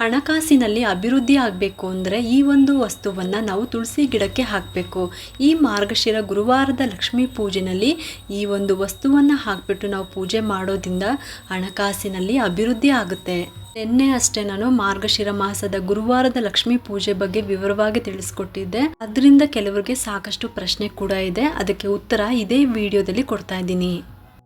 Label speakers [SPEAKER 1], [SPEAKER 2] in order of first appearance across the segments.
[SPEAKER 1] ಹಣಕಾಸಿನಲ್ಲಿ ಅಭಿವೃದ್ಧಿ ಆಗಬೇಕು ಅಂದರೆ ಈ ಒಂದು ವಸ್ತುವನ್ನು ನಾವು ತುಳಸಿ ಗಿಡಕ್ಕೆ ಹಾಕಬೇಕು. ಈ ಮಾರ್ಗಶಿರ ಗುರುವಾರದ ಲಕ್ಷ್ಮೀ ಪೂಜೆನಲ್ಲಿ ಈ ಒಂದು ವಸ್ತುವನ್ನು ಹಾಕಿಬಿಟ್ಟು ನಾವು ಪೂಜೆ ಮಾಡೋದ್ರಿಂದ ಹಣಕಾಸಿನಲ್ಲಿ ಅಭಿವೃದ್ಧಿ ಆಗುತ್ತೆ. ನಿನ್ನೆ ಅಷ್ಟೇ ನಾನು ಮಾರ್ಗಶಿರ ಮಾಸದ ಗುರುವಾರದ ಲಕ್ಷ್ಮಿ ಪೂಜೆ ಬಗ್ಗೆ ವಿವರವಾಗಿ ತಿಳಿಸ್ಕೊಟ್ಟಿದ್ದೆ. ಅದರಿಂದ ಕೆಲವರಿಗೆ ಸಾಕಷ್ಟು ಪ್ರಶ್ನೆ ಕೂಡ ಇದೆ. ಅದಕ್ಕೆ ಉತ್ತರ ಇದೇ ವಿಡಿಯೋದಲ್ಲಿ ಕೊಡ್ತಾ ಇದ್ದೀನಿ.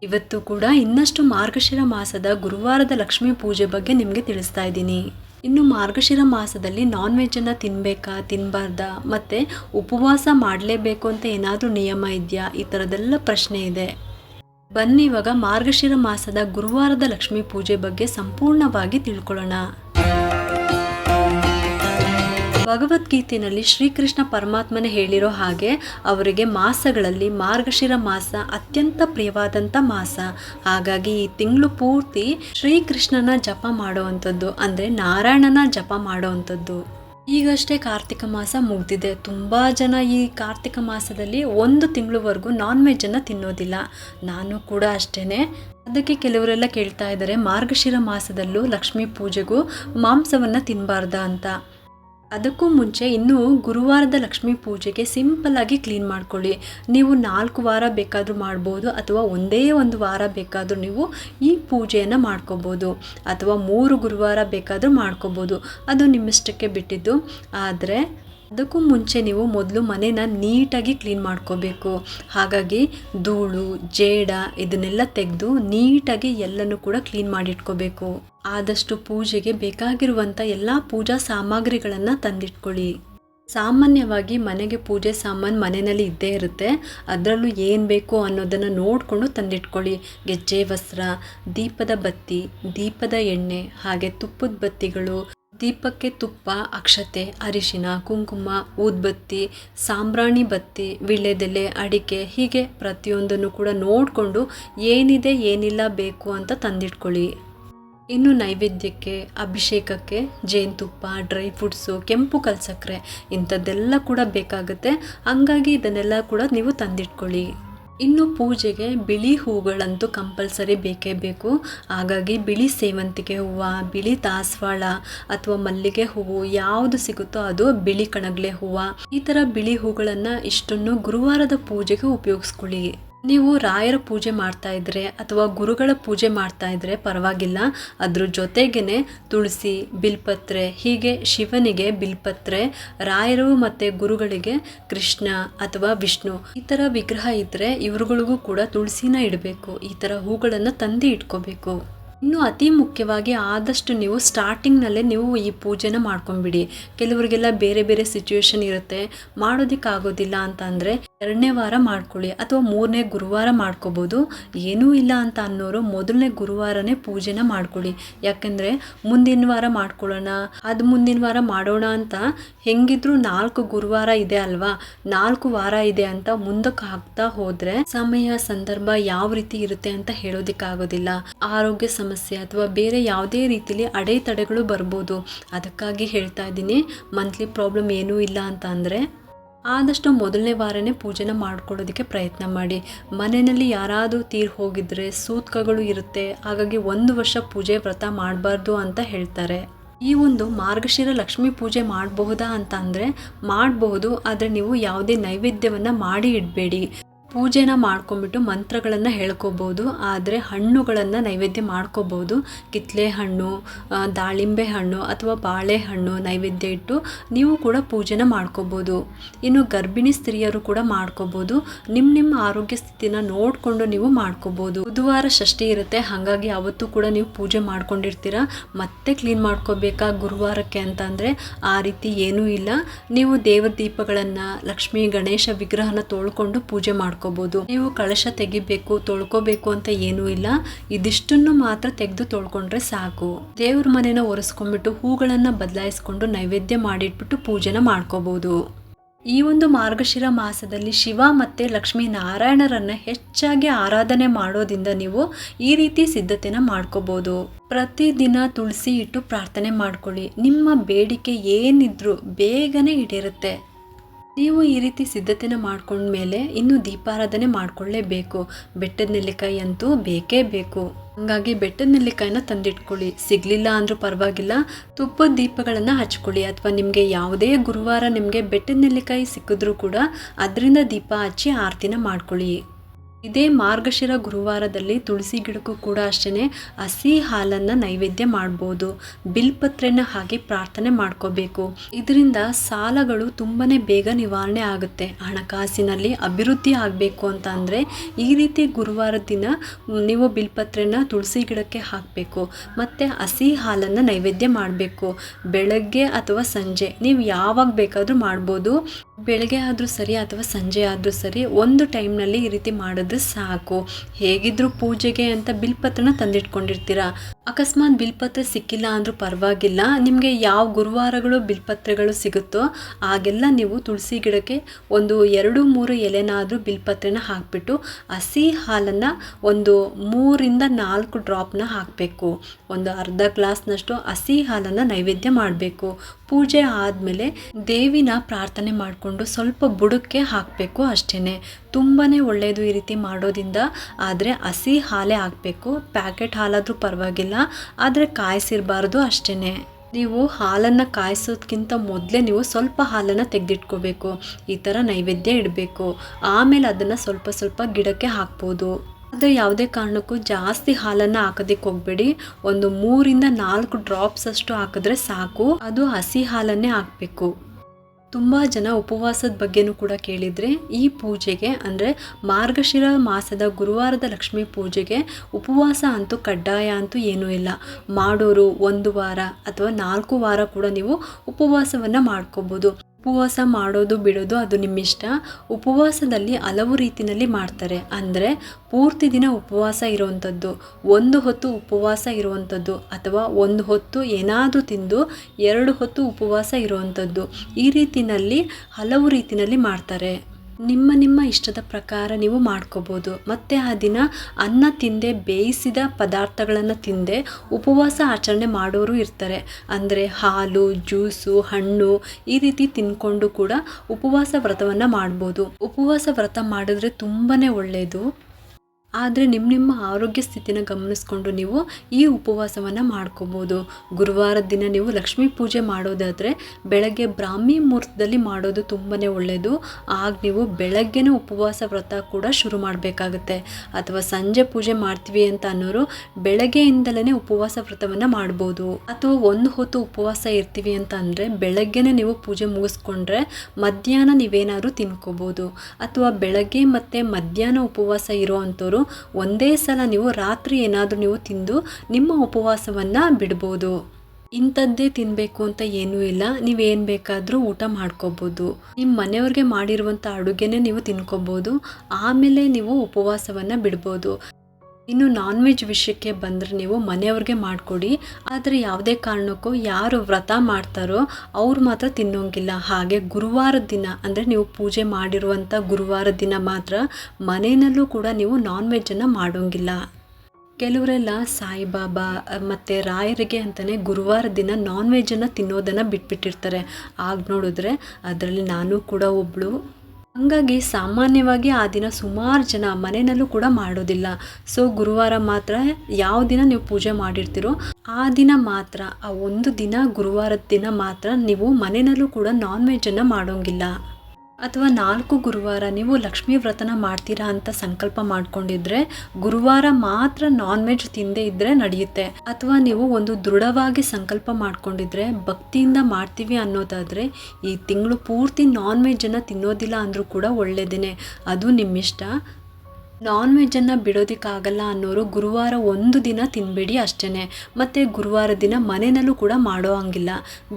[SPEAKER 1] ಇವತ್ತು ಕೂಡ ಇನ್ನಷ್ಟು ಮಾರ್ಗಶಿರ ಮಾಸದ ಗುರುವಾರದ ಲಕ್ಷ್ಮೀ ಪೂಜೆ ಬಗ್ಗೆ ನಿಮಗೆ ತಿಳಿಸ್ತಾ ಇದ್ದೀನಿ. ಇನ್ನು ಮಾರ್ಗಶಿರ ಮಾಸದಲ್ಲಿ ನಾನ್ ವೆಜ್ಜನ್ನು ತಿನ್ನಬೇಕಾ ತಿನ್ನಬಾರ್ದಾ ಮತ್ತು ಉಪವಾಸ ಮಾಡಲೇಬೇಕು ಅಂತ ಏನಾದರೂ ನಿಯಮ ಇದೆಯಾ? ಈ ಥರದ್ದೆಲ್ಲ ಪ್ರಶ್ನೆ ಇದೆ. ಬನ್ನಿ ಇವಾಗ ಮಾರ್ಗಶಿರ ಮಾಸದ ಗುರುವಾರದ ಲಕ್ಷ್ಮೀ ಪೂಜೆ ಬಗ್ಗೆ ಸಂಪೂರ್ಣವಾಗಿ ತಿಳ್ಕೊಳ್ಳೋಣ. ಭಗವದ್ಗೀತೆಯಲ್ಲಿ ಶ್ರೀಕೃಷ್ಣ ಪರಮಾತ್ಮನೇ ಹೇಳಿರೋ ಹಾಗೆ ಅವರಿಗೆ ಮಾಸಗಳಲ್ಲಿ ಮಾರ್ಗಶಿರ ಮಾಸ ಅತ್ಯಂತ ಪ್ರಿಯವಾದಂಥ ಮಾಸ. ಹಾಗಾಗಿ ಈ ತಿಂಗಳು ಪೂರ್ತಿ ಶ್ರೀಕೃಷ್ಣನ ಜಪ ಮಾಡುವಂಥದ್ದು, ಅಂದರೆ ನಾರಾಯಣನ ಜಪ ಮಾಡುವಂಥದ್ದು. ಈಗಷ್ಟೇ ಕಾರ್ತಿಕ ಮಾಸ ಮುಗ್ದಿದೆ. ತುಂಬ ಜನ ಈ ಕಾರ್ತಿಕ ಮಾಸದಲ್ಲಿ ಒಂದು ತಿಂಗಳವರೆಗೂ ನಾನ್ ವೆಜ್ಜನ್ನು ತಿನ್ನೋದಿಲ್ಲ. ನಾನು ಕೂಡ ಅಷ್ಟೇ ಅದಕ್ಕೆ ಕೆಲವರೆಲ್ಲ ಕೇಳ್ತಾ ಇದ್ದಾರೆ, ಮಾರ್ಗಶಿರ ಮಾಸದಲ್ಲೂ ಲಕ್ಷ್ಮೀ ಪೂಜೆಗೂ ಮಾಂಸವನ್ನು ತಿನ್ನಬಾರ್ದ ಅಂತ. ಅದಕ್ಕೂ ಮುಂಚೆ ಇನ್ನು ಗುರುವಾರದ ಲಕ್ಷ್ಮೀ ಪೂಜೆಗೆ ಸಿಂಪಲ್ ಆಗಿ ಕ್ಲೀನ್ ಮಾಡ್ಕೊಳ್ಳಿ. ನೀವು ನಾಲ್ಕು ವಾರ ಬೇಕಾದರೂ ಮಾಡ್ಬೋದು, ಅಥವಾ ಒಂದೇ ಒಂದು ವಾರ ಬೇಕಾದರೂ ನೀವು ಈ ಪೂಜೆಯನ್ನು ಮಾಡ್ಕೋಬೋದು, ಅಥವಾ ಮೂರು ಗುರುವಾರ ಬೇಕಾದರೂ ಮಾಡ್ಕೋಬೋದು. ಅದು ನಿಮ್ಮಿಷ್ಟಕ್ಕೆ ಬಿಟ್ಟಿದ್ದು. ಆದರೆ ಅದಕ್ಕೂ ಮುಂಚೆ ನೀವು ಮೊದಲು ಮನೇನ ನೀಟಾಗಿ ಕ್ಲೀನ್ ಮಾಡ್ಕೋಬೇಕು. ಹಾಗಾಗಿ ಧೂಳು, ಜೇಡ ಇದನ್ನೆಲ್ಲ ತೆಗೆದು ನೀಟಾಗಿ ಎಲ್ಲನೂ ಕೂಡ ಕ್ಲೀನ್ ಮಾಡಿಟ್ಕೋಬೇಕು. ಆದಷ್ಟು ಪೂಜೆಗೆ ಬೇಕಾಗಿರುವಂಥ ಎಲ್ಲ ಪೂಜಾ ಸಾಮಗ್ರಿಗಳನ್ನು ತಂದಿಟ್ಕೊಳ್ಳಿ. ಸಾಮಾನ್ಯವಾಗಿ ಮನೆಗೆ ಪೂಜೆ ಸಾಮಾನು ಮನೆಯಲ್ಲಿ ಇದ್ದೇ ಇರುತ್ತೆ. ಅದರಲ್ಲೂ ಏನು ಬೇಕು ಅನ್ನೋದನ್ನು ನೋಡಿಕೊಂಡು ತಂದಿಟ್ಕೊಳ್ಳಿ. ಗೆಜ್ಜೆ, ವಸ್ತ್ರ, ದೀಪದ ಬತ್ತಿ, ದೀಪದ ಎಣ್ಣೆ, ಹಾಗೆ ತುಪ್ಪದ ಬತ್ತಿಗಳು ದೀಪಕ್ಕೆ ತುಪ್ಪ, ಅಕ್ಷತೆ, ಅರಿಶಿನ, ಕುಂಕುಮ, ಊದ್ಬತ್ತಿ, ಸಾಂಬ್ರಾಣಿ ಬತ್ತಿ ವಿಳ್ಯದೆಲೆ ಅಡಿಕೆ ಹೀಗೆ ಪ್ರತಿಯೊಂದನ್ನು ಕೂಡ ನೋಡಿಕೊಂಡು ಏನಿದೆ ಏನಿಲ್ಲ ಬೇಕು ಅಂತ ತಂದಿಟ್ಕೊಳ್ಳಿ. ಇನ್ನು ನೈವೇದ್ಯಕ್ಕೆ, ಅಭಿಷೇಕಕ್ಕೆ, ಜೇನುತುಪ್ಪ, ಡ್ರೈ ಫ್ರೂಟ್ಸು, ಕೆಂಪು ಕಲ್ಸಕ್ಕರೆ ಇಂಥದ್ದೆಲ್ಲ ಕೂಡ ಬೇಕಾಗುತ್ತೆ. ಹಂಗಾಗಿ ಇದನ್ನೆಲ್ಲ ಕೂಡ ನೀವು ತಂದಿಟ್ಕೊಳ್ಳಿ. ಇನ್ನು ಪೂಜೆಗೆ ಬಿಳಿ ಹೂಗಳಂತೂ ಕಂಪಲ್ಸರಿ ಬೇಕೇ ಬೇಕು. ಹಾಗಾಗಿ ಬಿಳಿ ಸೇವಂತಿಗೆ ಹೂವು, ಬಿಳಿ ದಾಸವಾಳ ಅಥವಾ ಮಲ್ಲಿಗೆ ಹೂವು ಯಾವುದು ಸಿಗುತ್ತೋ ಅದು ಬಿಳಿ ಕಣಗಲೆ ಹೂವು. ಈ ಥರ ಬಿಳಿ ಹೂಗಳನ್ನು ಇಷ್ಟನ್ನು ಗುರುವಾರದ ಪೂಜೆಗೆ ಉಪಯೋಗಿಸ್ಕೊಳ್ಳಿ. ನೀವು ರಾಯರ ಪೂಜೆ ಮಾಡ್ತಾ ಇದ್ರೆ ಅಥವಾ ಗುರುಗಳ ಪೂಜೆ ಮಾಡ್ತಾ ಇದ್ರೆ ಪರವಾಗಿಲ್ಲ. ಅದ್ರ ಜೊತೆಗೇನೆ ತುಳಸಿ, ಬಿಲ್ಪತ್ರೆ, ಹೀಗೆ ಶಿವನಿಗೆ ಬಿಲ್ಪತ್ರೆ, ರಾಯರು ಮತ್ತು ಗುರುಗಳಿಗೆ ಕೃಷ್ಣ ಅಥವಾ ವಿಷ್ಣು ಈ ಥರ ವಿಗ್ರಹ ಇದ್ರೆ ಇವ್ರುಗಳಿಗೂ ಕೂಡ ತುಳಸಿನ ಇಡಬೇಕು. ಈ ಥರ ಹೂಗಳನ್ನು ತಂದು ಇಟ್ಕೋಬೇಕು. ಇನ್ನು ಅತಿ ಮುಖ್ಯವಾಗಿ ಆದಷ್ಟು ನೀವು ಸ್ಟಾರ್ಟಿಂಗ್ನಲ್ಲೇ ನೀವು ಈ ಪೂಜೆನ ಮಾಡ್ಕೊಂಬಿಡಿ ಕೆಲವರಿಗೆಲ್ಲ ಬೇರೆ ಬೇರೆ ಸಿಚುವೇಶನ್ ಇರುತ್ತೆ. ಮಾಡೋದಕ್ಕಾಗೋದಿಲ್ಲ ಅಂತ ಅಂದರೆ ಎರಡನೇ ವಾರ ಮಾಡ್ಕೊಳ್ಳಿ ಅಥವಾ ಮೂರನೇ ಗುರುವಾರ ಮಾಡ್ಕೋಬೋದು. ಏನೂ ಇಲ್ಲ ಅಂತ ಅನ್ನೋರು ಮೊದಲನೇ ಗುರುವಾರನೇ ಪೂಜೆನ ಮಾಡ್ಕೊಳ್ಳಿ. ಯಾಕೆಂದರೆ ಮುಂದಿನ ವಾರ ಮಾಡ್ಕೊಳ್ಳೋಣ, ಅದು ಮುಂದಿನ ವಾರ ಮಾಡೋಣ ಅಂತ ಹೆಂಗಿದ್ರು ನಾಲ್ಕು ಗುರುವಾರ ಇದೆ ಅಲ್ವಾ? ನಾಲ್ಕು ವಾರ ಇದೆ ಅಂತ ಮುಂದಕ್ಕೆ ಹಾಕ್ತಾ ಹೋದರೆ ಸಮಯ, ಸಂದರ್ಭ ಯಾವ ರೀತಿ ಇರುತ್ತೆ ಅಂತ ಹೇಳೋದಕ್ಕಾಗೋದಿಲ್ಲ. ಆರೋಗ್ಯ ಸಮಸ್ಯೆ ಅಥವಾ ಬೇರೆ ಯಾವುದೇ ರೀತಿಲಿ ಅಡೆತಡೆಗಳು ಬರ್ಬೋದು. ಅದಕ್ಕಾಗಿ ಹೇಳ್ತಾ ಇದ್ದೀನಿ ಮಂತ್ಲಿ ಪ್ರಾಬ್ಲಮ್ ಏನೂ ಇಲ್ಲ ಅಂತ ಅಂದರೆ ಆದಷ್ಟು ಮೊದಲನೇ ವಾರನೇ ಪೂಜೆನ ಮಾಡ್ಕೊಳ್ಳೋದಕ್ಕೆ ಪ್ರಯತ್ನ ಮಾಡಿ. ಮನೆಯಲ್ಲಿ ಯಾರಾದರೂ ತೀರ್ ಹೋಗಿದ್ರೆ, ಸೂತ್ಕಗಳು ಇರುತ್ತೆ, ಹಾಗಾಗಿ ಒಂದು ವರ್ಷ ಪೂಜೆ ವ್ರತ ಮಾಡಬಾರ್ದು ಅಂತ ಹೇಳ್ತಾರೆ. ಈ ಒಂದು ಮಾರ್ಗಶಿರ ಲಕ್ಷ್ಮಿ ಪೂಜೆ ಮಾಡಬಹುದಾ ಅಂತ ಅಂದರೆ ಮಾಡಬಹುದು, ಆದರೆ ನೀವು ಯಾವುದೇ ನೈವೇದ್ಯವನ್ನು ಮಾಡಿ ಇಡಬೇಡಿ. ಪೂಜೆನ ಮಾಡ್ಕೊಂಬಿಟ್ಟು ಮಂತ್ರಗಳನ್ನು ಹೇಳ್ಕೊಬೋದು, ಆದರೆ ಹಣ್ಣುಗಳನ್ನು ನೈವೇದ್ಯ ಮಾಡ್ಕೋಬೋದು. ಕಿತ್ತಲೆ ಹಣ್ಣು ದಾಳಿಂಬೆ ಹಣ್ಣು ಅಥವಾ ಬಾಳೆಹಣ್ಣು ನೈವೇದ್ಯ ಇಟ್ಟು ನೀವು ಕೂಡ ಪೂಜೆನ ಮಾಡ್ಕೋಬೋದು. ಇನ್ನು ಗರ್ಭಿಣಿ ಸ್ತ್ರೀಯರು ಕೂಡ ಮಾಡ್ಕೋಬೋದು. ನಿಮ್ಮ ನಿಮ್ಮ ಆರೋಗ್ಯ ಸ್ಥಿತಿನ ನೋಡಿಕೊಂಡು ನೀವು ಮಾಡ್ಕೋಬೋದು. ಬುಧವಾರ ಷಷ್ಠಿ ಇರುತ್ತೆ, ಹಾಗಾಗಿ ಅವತ್ತು ಕೂಡ ನೀವು ಪೂಜೆ ಮಾಡ್ಕೊಂಡಿರ್ತೀರ. ಮತ್ತೆ ಕ್ಲೀನ್ ಮಾಡ್ಕೋಬೇಕಾ ಗುರುವಾರಕ್ಕೆ ಅಂತ ಅಂದರೆ ಆ ರೀತಿ ಏನೂ ಇಲ್ಲ. ನೀವು ದೇವರ ದೀಪಗಳನ್ನು ಲಕ್ಷ್ಮೀ ಗಣೇಶ ವಿಗ್ರಹನ ತೊಳ್ಕೊಂಡು ಪೂಜೆ ಮಾಡ್ಕೊ ಮಾಡ್ಕೋಬೋದು. ನೀವು ಕಳಶ ತೆಗಿಬೇಕು, ತೊಳ್ಕೋಬೇಕು ಅಂತ ಏನೂ ಇಲ್ಲ. ಇದಿಷ್ಟನ್ನು ಮಾತ್ರ ತೆಗೆದು ತೊಳ್ಕೊಂಡ್ರೆ ಸಾಕು. ದೇವ್ರ ಮನೆನ ಒರೆಸ್ಕೊಂಡ್ಬಿಟ್ಟು ಹೂಗಳನ್ನ ಬದಲಾಯಿಸ್ಕೊಂಡು ನೈವೇದ್ಯ ಮಾಡಿಟ್ಬಿಟ್ಟು ಪೂಜೆನ ಮಾಡ್ಕೋಬಹುದು ಈ ಒಂದು ಮಾರ್ಗಶಿರ ಮಾಸದಲ್ಲಿ ಶಿವ ಮತ್ತು ಲಕ್ಷ್ಮೀ ನಾರಾಯಣರನ್ನ ಹೆಚ್ಚಾಗಿ ಆರಾಧನೆ ಮಾಡೋದ್ರಿಂದ ನೀವು ಈ ರೀತಿ ಸಿದ್ಧತೆನ ಮಾಡ್ಕೋಬೋದು. ಪ್ರತಿದಿನ ತುಳಸಿ ಇಟ್ಟು ಪ್ರಾರ್ಥನೆ ಮಾಡ್ಕೊಳ್ಳಿ. ನಿಮ್ಮ ಬೇಡಿಕೆ ಏನಿದ್ರು ಬೇಗನೆ ಈಡೇರುತ್ತೆ. ನೀವು ಈ ರೀತಿ ಸಿದ್ಧತೆನ ಮಾಡ್ಕೊಂಡ್ಮೇಲೆ ಇನ್ನು ದೀಪಾರಾಧನೆ ಮಾಡ್ಕೊಳ್ಳೇಬೇಕು. ಬೆಟ್ಟದ ನೆಲ್ಲಿಕಾಯಿ ಅಂತೂ ಬೇಕೇ ಬೇಕು. ಹಾಗಾಗಿ ಬೆಟ್ಟದ ನೆಲ್ಲಿಕಾಯಿನ ತಂದಿಟ್ಕೊಳ್ಳಿ. ಸಿಗ್ಲಿಲ್ಲ ಅಂದರೂ ಪರವಾಗಿಲ್ಲ. ತುಪ್ಪದ ದೀಪಗಳನ್ನು ಹಚ್ಕೊಳ್ಳಿ. ಅಥವಾ ನಿಮಗೆ ಯಾವುದೇ ಗುರುವಾರ ನಿಮಗೆ ಬೆಟ್ಟದ ನೆಲ್ಲಿಕಾಯಿ ಸಿಕ್ಕಿದ್ರೂ ಕೂಡ ಅದರಿಂದ ದೀಪ ಹಚ್ಚಿ ಆರತಿನ ಮಾಡ್ಕೊಳ್ಳಿ. ಇದೇ ಮಾರ್ಗಶಿರ ಗುರುವಾರದಲ್ಲಿ ತುಳಸಿ ಗಿಡಕ್ಕೂ ಕೂಡ ಅಷ್ಟೇ ಹಸಿ ಹಾಲನ್ನು ನೈವೇದ್ಯ ಮಾಡ್ಬೋದು. ಬಿಲ್ಪತ್ರೆನ ಹಾಕಿ ಪ್ರಾರ್ಥನೆ ಮಾಡ್ಕೋಬೇಕು. ಇದರಿಂದ ಸಾಲಗಳು ತುಂಬಾ ಬೇಗ ನಿವಾರಣೆ ಆಗುತ್ತೆ. ಹಣಕಾಸಿನಲ್ಲಿ ಅಭಿವೃದ್ಧಿ ಆಗಬೇಕು ಅಂತ ಅಂದರೆ ಈ ರೀತಿ ಗುರುವಾರ ದಿನ ನೀವು ಬಿಲ್ಪತ್ರೆನ ತುಳಸಿ ಗಿಡಕ್ಕೆ ಹಾಕಬೇಕು. ಮತ್ತು ಹಸಿ ಹಾಲನ್ನು ನೈವೇದ್ಯ ಮಾಡಬೇಕು. ಬೆಳಗ್ಗೆ ಅಥವಾ ಸಂಜೆ ನೀವು ಯಾವಾಗ ಬೇಕಾದರೂ ಮಾಡ್ಬೋದು. ಬೆಳಗ್ಗೆ ಆದರೂ ಸರಿ ಅಥವಾ ಸಂಜೆ ಆದರೂ ಸರಿ ಒಂದು ಟೈಮ್ನಲ್ಲಿ ಈ ರೀತಿ ಮಾಡಿದ್ರೆ ಸಾಕು. ಹೇಗಿದ್ರೂ ಪೂಜೆಗೆ ಅಂತ ಬಿಲ್ಪತ್ರನ ತಂದಿಟ್ಕೊಂಡಿರ್ತೀರ? ಅಕಸ್ಮಾತ್ ಬಿಲ್ಪತ್ರೆ ಸಿಕ್ಕಿಲ್ಲ ಅಂದರೂ ಪರವಾಗಿಲ್ಲ. ನಿಮಗೆ ಯಾವ ಗುರುವಾರಗಳು ಬಿಲ್ಪತ್ರೆಗಳು ಸಿಗುತ್ತೋ ಆಗೆಲ್ಲ ನೀವು ತುಳಸಿ ಗಿಡಕ್ಕೆ ಒಂದು ಎರಡು ಮೂರು ಎಲೆನಾದರೂ ಬಿಲ್ಪತ್ರೆನ ಹಾಕಿಬಿಟ್ಟು ಹಸಿ ಹಾಲನ್ನು ಒಂದು ಮೂರಿಂದ ನಾಲ್ಕು ಡ್ರಾಪ್ನ ಹಾಕಬೇಕು. ಒಂದು ಅರ್ಧ ಗ್ಲಾಸ್ನಷ್ಟು ಹಸಿ ಹಾಲನ್ನು ನೈವೇದ್ಯ ಮಾಡಬೇಕು. ಪೂಜೆ ಆದಮೇಲೆ ದೇವಿನ ಪ್ರಾರ್ಥನೆ ಮಾಡಿಕೊಂಡು ಸ್ವಲ್ಪ ಬುಡಕ್ಕೆ ಹಾಕಬೇಕು ಅಷ್ಟೇ ತುಂಬಾ ಒಳ್ಳೆಯದು ಈ ರೀತಿ ಮಾಡೋದಿಂದ ಆದರೆ ಹಸಿ ಹಾಲೇ ಹಾಕಬೇಕು. ಪ್ಯಾಕೆಟ್ ಹಾಲಾದರೂ ಪರವಾಗಿಲ್ಲ, ಆದರೆ ಕಾಯಿಸಿರಬಾರ್ದು ಅಷ್ಟೇ ನೀವು ಹಾಲನ್ನು ಕಾಯಿಸೋದಕ್ಕಿಂತ ಮೊದಲೇ ನೀವು ಸ್ವಲ್ಪ ಹಾಲನ್ನು ತೆಗೆದಿಟ್ಕೋಬೇಕು. ಈ ಥರ ನೈವೇದ್ಯ ಇಡಬೇಕು. ಆಮೇಲೆ ಅದನ್ನು ಸ್ವಲ್ಪ ಸ್ವಲ್ಪ ಗಿಡಕ್ಕೆ ಹಾಕ್ಬೋದು. ಆದರೆ ಯಾವುದೇ ಕಾರಣಕ್ಕೂ ಜಾಸ್ತಿ ಹಾಲನ್ನು ಹಾಕೋದಕ್ಕೆ ಹೋಗಬೇಡಿ. ಒಂದು ಮೂರಿಂದ ನಾಲ್ಕು ಡ್ರಾಪ್ಸ್ ಅಷ್ಟು ಹಾಕಿದ್ರೆ ಸಾಕು. ಅದು ಹಸಿ ಹಾಲನ್ನೇ ಹಾಕಬೇಕು. ತುಂಬ ಜನ ಉಪವಾಸದ ಬಗ್ಗೆನೂ ಕೂಡ ಕೇಳಿದರೆ ಈ ಪೂಜೆಗೆ ಅಂದರೆ ಮಾರ್ಗಶಿರ ಮಾಸದ ಗುರುವಾರದ ಲಕ್ಷ್ಮೀ ಪೂಜೆಗೆ ಉಪವಾಸ ಅಂತೂ ಕಡ್ಡಾಯ ಅಂತೂ ಏನೂ ಇಲ್ಲ. ಮಾಡೋರು ಒಂದು ವಾರ ಅಥವಾ ನಾಲ್ಕು ವಾರ ಕೂಡ ನೀವು ಉಪವಾಸವನ್ನು ಮಾಡ್ಕೋಬೋದು. ಉಪವಾಸ ಮಾಡೋದು ಬಿಡೋದು ಅದು ನಿಮ್ಮ ಇಷ್ಟ ಉಪವಾಸದಲ್ಲಿ ಹಲವು ರೀತಿಯಲ್ಲಿ ಮಾಡ್ತಾರೆ. ಅಂದರೆ ಪೂರ್ತಿ ದಿನ ಉಪವಾಸ ಇರುವಂಥದ್ದು. ಒಂದು ಹೊತ್ತು ಉಪವಾಸ ಇರುವಂಥದ್ದು ಅಥವಾ ಒಂದು ಹೊತ್ತು ಏನಾದರೂ ತಿಂದು ಎರಡು ಹೊತ್ತು ಉಪವಾಸ ಇರುವಂಥದ್ದು. ಈ ರೀತಿಯಲ್ಲಿ ಹಲವು ರೀತಿಯಲ್ಲಿ ಮಾಡ್ತಾರೆ. ನಿಮ್ಮ ನಿಮ್ಮ ಇಷ್ಟದ ಪ್ರಕಾರ ನೀವು ಮಾಡ್ಕೋಬೋದು. ಮತ್ತು ಆ ದಿನ ಅನ್ನ ತಿಂದೆ, ಬೇಯಿಸಿದ ಪದಾರ್ಥಗಳನ್ನು ತಿಂದೆ ಉಪವಾಸ ಆಚರಣೆ ಮಾಡೋರು ಇರ್ತಾರೆ. ಅಂದರೆ ಹಾಲು, ಜ್ಯೂಸು, ಹಣ್ಣು ಈ ರೀತಿ ತಿನ್ಕೊಂಡು ಕೂಡ ಉಪವಾಸ ವ್ರತವನ್ನು ಮಾಡ್ಬೋದು. ಉಪವಾಸ ವ್ರತ ಮಾಡಿದ್ರೆ ತುಂಬಾ ಒಳ್ಳೆಯದು ಆದರೆ ನಿಮ್ಮ ನಿಮ್ಮ ಆರೋಗ್ಯ ಸ್ಥಿತಿನ ಗಮನಿಸ್ಕೊಂಡು ನೀವು ಈ ಉಪವಾಸವನ್ನು ಮಾಡ್ಕೋಬೋದು. ಗುರುವಾರದ ದಿನ ನೀವು ಲಕ್ಷ್ಮೀ ಪೂಜೆ ಮಾಡೋದಾದರೆ ಬೆಳಗ್ಗೆ ಬ್ರಾಹ್ಮಿ ಮುಹೂರ್ತದಲ್ಲಿ ಮಾಡೋದು ತುಂಬಾ ಒಳ್ಳೆಯದು ಆಗ ನೀವು ಬೆಳಗ್ಗೆನೇ ಉಪವಾಸ ವ್ರತ ಕೂಡ ಶುರು ಮಾಡಬೇಕಾಗುತ್ತೆ. ಅಥವಾ ಸಂಜೆ ಪೂಜೆ ಮಾಡ್ತೀವಿ ಅಂತ ಅನ್ನೋರು ಬೆಳಗ್ಗೆಯಿಂದಲೇ ಉಪವಾಸ ವ್ರತವನ್ನು ಮಾಡ್ಬೋದು. ಅಥವಾ ಒಂದು ಹೊತ್ತು ಉಪವಾಸ ಇರ್ತೀವಿ ಅಂತ ಅಂದರೆ ಬೆಳಗ್ಗೆನೇ ನೀವು ಪೂಜೆ ಮುಗಿಸ್ಕೊಂಡ್ರೆ ಮಧ್ಯಾಹ್ನ ನೀವೇನಾದರೂ ತಿನ್ಕೋಬೋದು. ಅಥವಾ ಬೆಳಗ್ಗೆ ಮತ್ತು ಮಧ್ಯಾಹ್ನ ಉಪವಾಸ ಇರೋವಂಥವ್ರು ಒಂದೇ ಸಲ ನೀವು ರಾತ್ರಿ ಏನಾದರೂ ನೀವು ತಿಂದು ನಿಮ್ಮ ಉಪವಾಸವನ್ನು ಬಿಡ್ಬೋದು. ಇಂಥದ್ದೇ ತಿನ್ನಬೇಕು ಅಂತ ಏನೂ ಇಲ್ಲ. ನೀವೇನು ಬೇಕಾದರೂ ಊಟ ಮಾಡ್ಕೋಬೋದು. ನಿಮ್ಮ ಮನೆಯವ್ರಿಗೆ ಮಾಡಿರುವಂಥ ಅಡುಗೆನೇ ನೀವು ತಿನ್ಕೋಬೋದು. ಆಮೇಲೆ ನೀವು ಉಪವಾಸವನ್ನು ಬಿಡ್ಬೋದು. ಇನ್ನು ನಾನ್ ವೆಜ್ ವಿಷಯಕ್ಕೆ ಬಂದರೆ ನೀವು ಮನೆಯವ್ರಿಗೆ ಮಾಡಿಕೊಡಿ. ಆದರೆ ಯಾವುದೇ ಕಾರಣಕ್ಕೂ ಯಾರು ವ್ರತ ಮಾಡ್ತಾರೋ ಅವ್ರು ಮಾತ್ರ ತಿನ್ನೋಂಗಿಲ್ಲ. ಹಾಗೆ ಗುರುವಾರದ ದಿನ ಅಂದರೆ ನೀವು ಪೂಜೆ ಮಾಡಿರುವಂಥ ಗುರುವಾರದ ದಿನ ಮಾತ್ರ ಮನೆಯಲ್ಲೂ ಕೂಡ ನೀವು ನಾನ್ ವೆಜ್ಜನ್ನು ಮಾಡೋಂಗಿಲ್ಲ. ಕೆಲವರೆಲ್ಲ ಸಾಯಿಬಾಬಾ, ಮತ್ತು ರಾಯರಿಗೆ ಅಂತಲೇ ಗುರುವಾರ ದಿನ ನಾನ್ ವೆಜ್ಜನ್ನು ತಿನ್ನೋದನ್ನು ಬಿಟ್ಬಿಟ್ಟಿರ್ತಾರೆ. ಆಗ ನೋಡಿದ್ರೆ ಅದರಲ್ಲಿ ನಾನು ಕೂಡ ಒಬ್ಬಳು ಹಾಗಾಗಿ ಸಾಮಾನ್ಯವಾಗಿ ಆ ದಿನ ಸುಮಾರು ಜನ ಮನೆಯಲ್ಲೂ ಕೂಡ ಮಾಡೋದಿಲ್ಲ. ಸೊ ಗುರುವಾರ ಮಾತ್ರ ಯಾವ ದಿನ ನೀವು ಪೂಜೆ ಮಾಡಿರ್ತೀರೋ ಆ ದಿನ ಮಾತ್ರ, ಆ ಒಂದು ದಿನ ಗುರುವಾರದ ದಿನ ಮಾತ್ರ ನೀವು ಮನೆಯಲ್ಲೂ ಕೂಡ ನಾನ್ ವೆಜ್ಜನ್ನು ಮಾಡೋಂಗಿಲ್ಲ. ಅಥವಾ ನಾಲ್ಕು ಗುರುವಾರ ನೀವು ಲಕ್ಷ್ಮೀ ವ್ರತನ ಮಾಡ್ತೀರಾ ಅಂತ ಸಂಕಲ್ಪ ಮಾಡ್ಕೊಂಡಿದ್ರೆ ಗುರುವಾರ ಮಾತ್ರ ನಾನ್ ವೆಜ್ ತಿಂದೇ ಇದ್ರೆ ನಡೆಯುತ್ತೆ. ಅಥವಾ ನೀವು ಒಂದು ದೃಢವಾಗಿ ಸಂಕಲ್ಪ ಮಾಡ್ಕೊಂಡಿದ್ರೆ ಭಕ್ತಿಯಿಂದ ಮಾಡ್ತೀವಿ ಅನ್ನೋದಾದ್ರೆ ಈ ತಿಂಗಳು ಪೂರ್ತಿ ನಾನ್ ವೆಜ್ಜನ್ನು ತಿನ್ನೋದಿಲ್ಲ ಅಂದರೂ ಕೂಡ ಒಳ್ಳೆಯದೇನೆ ಅದು ನಿಮ್ಮಿಷ್ಟ. ನಾನ್ ವೆಜ್ಜನ್ನು ಬಿಡೋದಕ್ಕಾಗಲ್ಲ ಅನ್ನೋರು ಗುರುವಾರ ಒಂದು ದಿನ ತಿನ್ನಬೇಡಿ ಅಷ್ಟೇ ಮತ್ತು ಗುರುವಾರ ದಿನ ಮನೆಯಲ್ಲೂ ಕೂಡ ಮಾಡೋ ಹಂಗಿಲ್ಲ.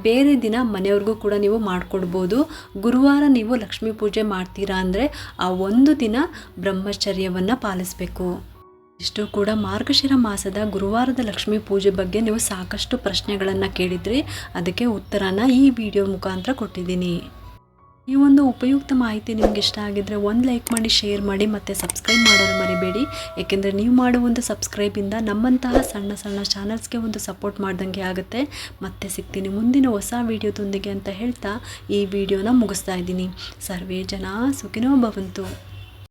[SPEAKER 1] ಬೇರೆ ದಿನ ಮನೆಯವ್ರಿಗೂ ಕೂಡ ನೀವು ಮಾಡಿಕೊಡ್ಬೋದು. ಗುರುವಾರ ನೀವು ಲಕ್ಷ್ಮೀ ಪೂಜೆ ಮಾಡ್ತೀರಾ ಅಂದರೆ ಆ ಒಂದು ದಿನ ಬ್ರಹ್ಮಚರ್ಯವನ್ನು ಪಾಲಿಸಬೇಕು. ಇಷ್ಟು ಕೂಡ ಮಾರ್ಗಶಿರ ಮಾಸದ ಗುರುವಾರದ ಲಕ್ಷ್ಮೀ ಪೂಜೆ ಬಗ್ಗೆ ನೀವು ಸಾಕಷ್ಟು ಪ್ರಶ್ನೆಗಳನ್ನು ಕೇಳಿದ್ರಿ ಅದಕ್ಕೆ ಉತ್ತರನ ಈ ವಿಡಿಯೋ ಮುಖಾಂತರ ಕೊಟ್ಟಿದ್ದೀನಿ. ಈ ಒಂದು ಉಪಯುಕ್ತ ಮಾಹಿತಿ ನಿಮ್ಗೆ ಇಷ್ಟ ಆಗಿದ್ರೆ ಒಂದು ಲೈಕ್ ಮಾಡಿ, ಶೇರ್ ಮಾಡಿ ಮತ್ತು ಸಬ್ಸ್ಕ್ರೈಬ್ ಮಾಡೋದು ಮರಿಬೇಡಿ. ಏಕೆಂದರೆ ನೀವು ಮಾಡೋ ಒಂದು ಸಬ್ಸ್ಕ್ರೈಬಿಂದ ನಮ್ಮಂತಹ ಸಣ್ಣ ಸಣ್ಣ ಚಾನಲ್ಸ್ಗೆ ಒಂದು ಸಪೋರ್ಟ್ ಮಾಡ್ದಂಗೆ ಆಗುತ್ತೆ. ಮತ್ತೆ ಸಿಗ್ತೀನಿ ಮುಂದಿನ ಹೊಸ ವಿಡಿಯೋದೊಂದಿಗೆ ಅಂತ ಹೇಳ್ತಾ ಈ ವಿಡಿಯೋನ ಮುಗಿಸ್ತಾ ಇದ್ದೀನಿ. ಸರ್ವೇ ಜನ ಸುಖಿನೋ ಭವಂತು.